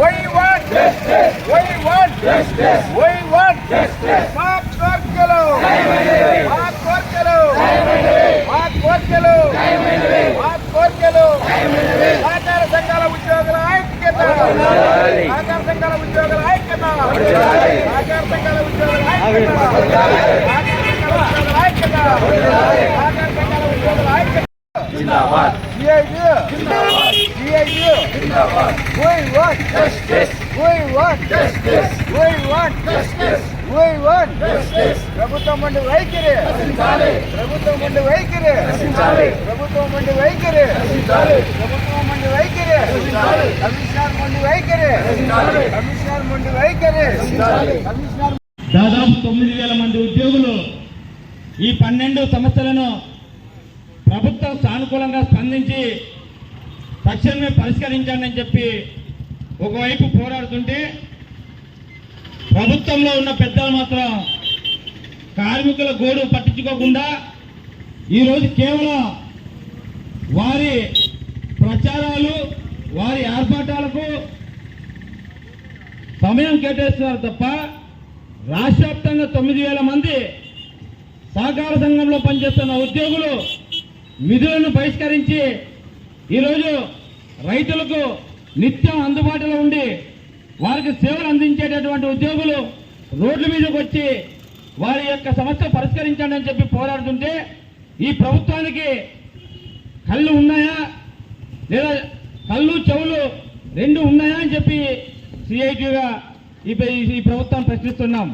We want justice. We want justice. We want justice. మా కోర్కెలు మా కోర్కెలు మా కోర్కెలు మా కోర్కెలు సహకార సంఘాల ఉద్యోగుల ఐక్యత సహకార సంఘాల ఉద్యోగుల ఐక్యత సహకార సంఘాల ఉద్యోగుల ఐక్యత సహకార సంఘాల ఐక్యత సహకార సంఘాల ఉద్యోగుల ఐక్యత జిందాబాద్ CIU. We want justice. We want justice. We want justice. We want justice. ప్రభుత్వం మండి వైఖరి ప్రభుత్వం మండి వైఖరి ప్రభుత్వం మండి వైఖరి ప్రభుత్వం మండి వైఖరి కమిషనర్ మండి వైఖరి కమిషనర్ మండి వైఖరి కమిషనర్ దాదాపు తొమ్మిది వేల మంది ఉద్యోగులు ఈ పన్నెండు సమస్యలను ప్రభుత్వం సానుకూలంగా స్పందించి తక్షణమే పరిష్కరించండి అని చెప్పి ఒకవైపు పోరాడుతుంటే ప్రభుత్వంలో ఉన్న పెద్దలు మాత్రం కార్మికుల గోడు పట్టించుకోకుండా ఈరోజు కేవలం వారి ప్రచారాలు వారి ఆర్భాటాలకు సమయం కేటాయిస్తున్నారు తప్ప రాష్ట్ర వ్యాప్తంగా తొమ్మిది వేల మంది సహకార సంఘంలో పనిచేస్తున్న ఉద్యోగులు విధులను బహిష్కరించి ఈరోజు రైతులకు నిత్యం అందుబాటులో ఉండి వారికి సేవలు అందించేటటువంటి ఉద్యోగులు రోడ్ల మీదకి వచ్చి వారి యొక్క సమస్య పరిష్కరించండి అని చెప్పి పోరాడుతుంటే ఈ ప్రభుత్వానికి కళ్ళు ఉన్నాయా? లేదా కళ్ళు చెవులు రెండు ఉన్నాయా అని చెప్పి సిఐటిగా ఈ ప్రభుత్వం ప్రభుత్వాన్ని ప్రశ్నిస్తున్నాం.